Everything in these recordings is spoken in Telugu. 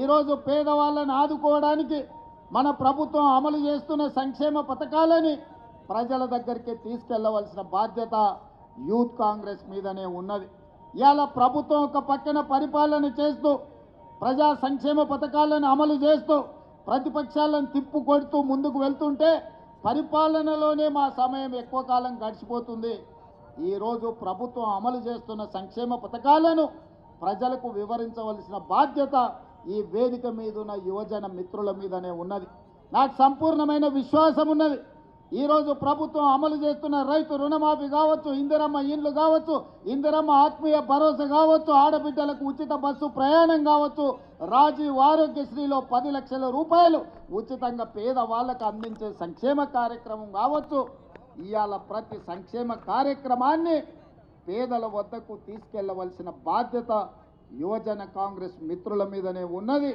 ఈరోజు పేదవాళ్ళని ఆదుకోవడానికి మన ప్రభుత్వం అమలు చేస్తున్న సంక్షేమ పథకాలని ప్రజల దగ్గరికి తీసుకెళ్ళవలసిన బాధ్యత యూత్ కాంగ్రెస్ మీదనే ఉన్నది. ఇవాళ ప్రభుత్వం ఒక పక్కన పరిపాలన చేస్తూ ప్రజా సంక్షేమ పథకాలను అమలు చేస్తూ ప్రతిపక్షాలను తిప్పు కొడుతూ ముందుకు వెళ్తుంటే పరిపాలనలోనే మా సమయం ఎక్కువ కాలం గడిచిపోతుంది. ఈరోజు ప్రభుత్వం అమలు చేస్తున్న సంక్షేమ పథకాలను ప్రజలకు వివరించవలసిన బాధ్యత ఈ వేదిక మీద ఉన్న యువజన మిత్రుల మీదనే ఉన్నది. నాకు సంపూర్ణమైన విశ్వాసం ఉన్నది. ఈరోజు ప్రభుత్వం అమలు చేస్తున్న రైతు రుణమాఫీ కావచ్చు ఇందిరమ్మ ఇండ్లు కావచ్చు ఇందిరమ్మ ఆత్మీయ భరోసా కావచ్చు ఆడబిడ్డలకు ఉచిత బస్సు ప్రయాణం కావచ్చు రాజీవ్ ఆరోగ్యశ్రీలో పది లక్షల రూపాయలు ఉచితంగా పేద వాళ్ళకు అందించే సంక్షేమ కార్యక్రమం కావచ్చు. ఇవాళ ప్రతి సంక్షేమ కార్యక్రమాన్ని పేదల వద్దకు తీసుకెళ్ళవలసిన బాధ్యత యువజన కాంగ్రెస్ మిత్రుల మీదనే ఉన్నది.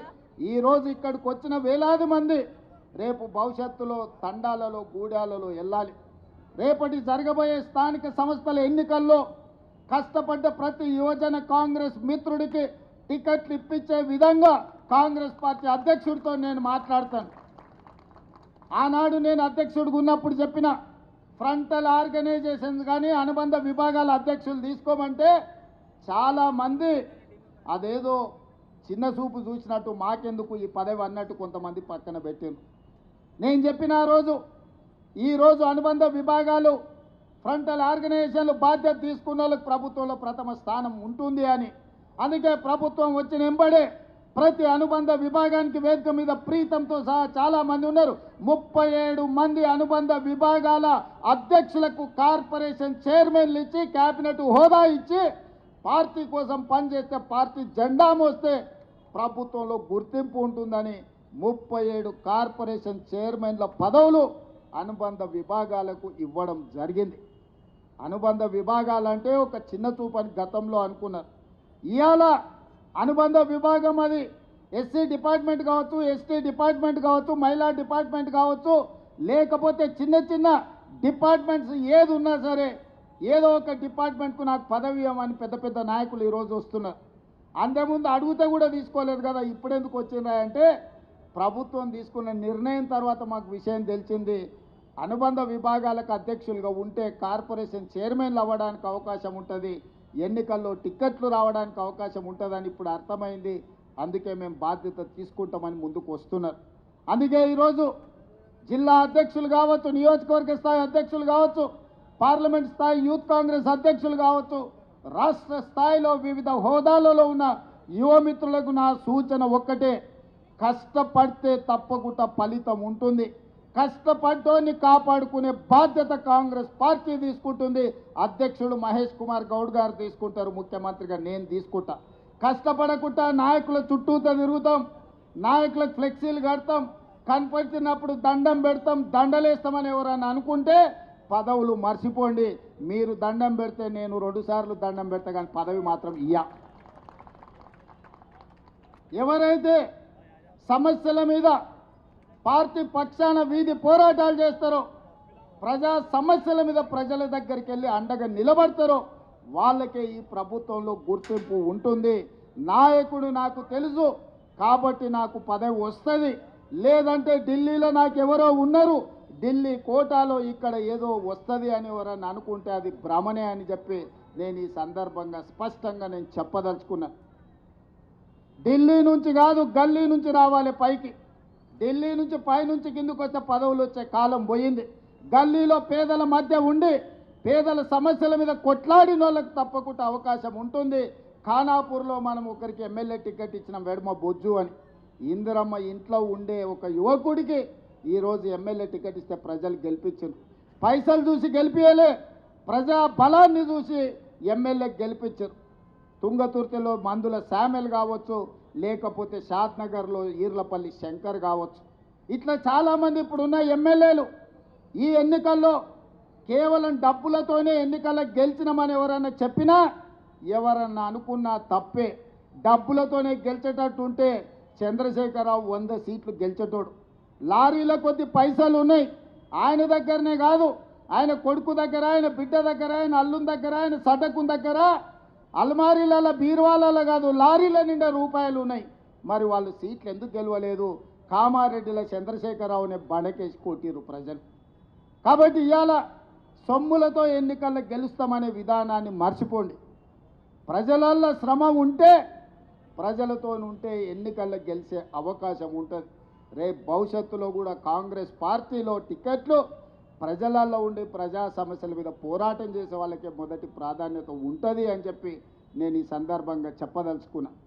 ఈరోజు ఇక్కడికి వచ్చిన వేలాది మంది రేపు భవిష్యత్తులో తండాలలో గూడాలలో వెళ్ళాలి రేపటి జరగబోయే స్థానిక సంస్థల ఎన్నికల్లో కష్టపడ్డ ప్రతి యువజన కాంగ్రెస్ మిత్రుడికి టికెట్లు ఇప్పించే విధంగా కాంగ్రెస్ పార్టీ అధ్యక్షుడితో నేను మాట్లాడతాను. ఆనాడు నేను అధ్యక్షుడిగా ఉన్నప్పుడు చెప్పిన ఫ్రంటల్ ఆర్గనైజేషన్స్ కానీ అనుబంధ విభాగాల అధ్యక్షులు తీసుకోమంటే చాలామంది అదేదో చిన్న చూపు చూసినట్టు మాకెందుకు ఈ పదవి అన్నట్టు కొంతమంది పక్కన పెట్టారు నేను చెప్పిన ఆ రోజు ఈరోజు అనుబంధ విభాగాలు ఫ్రంటల్ ఆర్గనైజేషన్లు బాధ్యత తీసుకున్న వాళ్ళకి ప్రభుత్వంలో ప్రథమ స్థానం ఉంటుంది అని. అందుకే ప్రభుత్వం వచ్చిన వెంబడే ప్రతి అనుబంధ విభాగానికి వేదిక మీద ప్రీతంతో సహా చాలా మంది ఉన్నారు. ముప్పై ఏడు మంది అనుబంధ విభాగాల అధ్యక్షులకు కార్పొరేషన్ చైర్మన్లు ఇచ్చి కేబినెట్ హోదా ఇచ్చి పార్టీ కోసం పనిచేస్తే పార్టీ జెండా మోస్తే ప్రభుత్వంలో గుర్తింపు ఉంటుందని ముప్పై ఏడు కార్పొరేషన్ చైర్మన్ల పదవులు అనుబంధ విభాగాలకు ఇవ్వడం జరిగింది. అనుబంధ విభాగాలంటే ఒక చిన్న చూపని గతంలో అనుకున్నారు. ఇవాళ అనుబంధ విభాగం అది. ఎస్సీ డిపార్ట్మెంట్ కావచ్చు ఎస్టీ డిపార్ట్మెంట్ కావచ్చు మహిళా డిపార్ట్మెంట్ కావచ్చు లేకపోతే చిన్న చిన్న డిపార్ట్మెంట్స్ ఏది ఉన్నా సరే ఏదో ఒక డిపార్ట్మెంట్కు నాకు పదవి ఇవ్వమని పెద్ద పెద్ద నాయకులు ఈరోజు వస్తున్నారు. అంతకుముందు అడిగితే కూడా తీసుకోలేదు కదా ఇప్పుడెందుకు వచ్చిందా అంటే ప్రభుత్వం తీసుకున్న నిర్ణయం తర్వాత మాకు విషయం తెలిసింది. అనుబంధ విభాగాలకు అధ్యక్షులుగా ఉంటే కార్పొరేషన్ చైర్మన్లు అవ్వడానికి అవకాశం ఉంటుంది. ఎన్నికల్లో టిక్కెట్లు రావడానికి అవకాశం ఉంటుందని ఇప్పుడు అర్థమైంది. అందుకే మేము బాధ్యత తీసుకుంటామని ముందుకు వస్తున్నారు. అందుకే ఈరోజు జిల్లా అధ్యక్షులు కావచ్చు నియోజకవర్గ స్థాయి అధ్యక్షులు కావచ్చు పార్లమెంట్ స్థాయి యూత్ కాంగ్రెస్ అధ్యక్షులు కావచ్చు రాష్ట్ర స్థాయిలో వివిధ హోదాలలో ఉన్న యువమిత్రులకు నా సూచన ఒక్కటే కష్టపడితే తప్పకుండా ఫలితం ఉంటుంది. కష్టపడ్డోని కాపాడుకునే బాధ్యత కాంగ్రెస్ పార్టీ తీసుకుంటుంది. అధ్యక్షుడు మహేష్ కుమార్ గౌడ్ గారు తీసుకుంటారు. ముఖ్యమంత్రిగా నేను తీసుకుంటా. కష్టపడకుండా నాయకుల చుట్టూతో తిరుగుతాం. నాయకులకు ఫ్లెక్సీలు కడతాం. కనపడినప్పుడు దండం పెడతాం. దండలేస్తామని ఎవరైనా అనుకుంటే పదవులు మర్చిపోండి. మీరు దండం పెడితే నేను రెండు సార్లు దండం పెడతా కానీ పదవి మాత్రం ఇయ్యా. ఎవరైతే సమస్యల మీద పార్టీ పక్షాన వీధి పోరాటాలు చేస్తారో. ప్రజా సమస్యల మీద ప్రజల దగ్గరికి వెళ్ళి అండగా నిలబడతారో. వాళ్ళకే ఈ ప్రభుత్వంలో గుర్తింపు ఉంటుంది. నాయకుడు నాకు తెలుసు. కాబట్టి నాకు పదవి వస్తుంది. లేదంటే ఢిల్లీలో నాకు ఎవరో ఉన్నారు. ఢిల్లీ కోటాలో ఇక్కడ ఏదో వస్తుంది అని ఎవరైనా అనుకుంటే అది భ్రమనే అని చెప్పి నేను ఈ సందర్భంగా స్పష్టంగా నేను చెప్పదలుచుకున్నాను. ఢిల్లీ నుంచి కాదు గల్లీ నుంచి రావాలి పైకి. ఢిల్లీ నుంచి పైనుంచి కిందకు వచ్చే పదవులు వచ్చే కాలం పోయింది. గల్లీలో పేదల మధ్య ఉండి పేదల సమస్యల మీద కొట్లాడిన వాళ్ళకు తప్పకుండా అవకాశం ఉంటుంది. ఖానాపూర్లో మనం ఒకరికి ఎమ్మెల్యే టికెట్ ఇచ్చిన వెడమ బొజ్జు అని. ఇందిరమ్మ ఇంట్లో ఉండే ఒక యువకుడికి ఈరోజు ఎమ్మెల్యే టికెట్ ఇస్తే ప్రజలు గెలిపించారు. పైసలు చూసి గెలిపియలే ప్రజా బలాన్ని చూసి ఎమ్మెల్యే గెలిపించారు. తుంగతుర్తిలో మందుల శామెల్ కావచ్చు లేకపోతే షాద్నగర్లో ఈర్లపల్లి శంకర్ కావచ్చు. ఇట్లా చాలామంది ఇప్పుడున్న ఎమ్మెల్యేలు ఈ ఎన్నికల్లో కేవలం డబ్బులతోనే ఎన్నికల్లో గెలిచినామని ఎవరన్నా చెప్పినా ఎవరన్నా అనుకున్నా తప్పే. డబ్బులతోనే గెలిచేటట్టు ఉంటే చంద్రశేఖరరావు వంద సీట్లు గెలిచేటోడు. లారీల కొద్ది పైసలు ఉన్నాయి ఆయన దగ్గరనే కాదు. ఆయన కొడుకు దగ్గర ఆయన బిడ్డ దగ్గర ఆయన అల్లుం దగ్గర ఆయన సడకుం దగ్గర అల్మారీలలో బీరువాలలో కాదు లారీల నిండా రూపాయలు ఉన్నాయి. మరి వాళ్ళు సీట్లు ఎందుకు గెలవలేదు? కామారెడ్డిల చంద్రశేఖరరావుని బండకేసి కొట్టిరు ప్రజలు. కాబట్టి ఇవాళ సొమ్ములతో ఎన్నికల్లో గెలుస్తామనే విధానాన్ని మర్చిపోండి. ప్రజలల్లో శ్రమ ఉంటే ప్రజలతో ఉంటే ఎన్నికల్లో గెలిచే అవకాశం ఉంటుంది. రేపు భవిష్యత్తులో కూడా కాంగ్రెస్ పార్టీలో టికెట్లు ప్రజలలో ఉండే ప్రజా సమస్యల మీద పోరాటం చేసే వాళ్ళకే మొదటి ప్రాధాన్యత ఉంటుంది అని చెప్పి నేను ఈ సందర్భంగా చెప్పదలుచుకున్నాను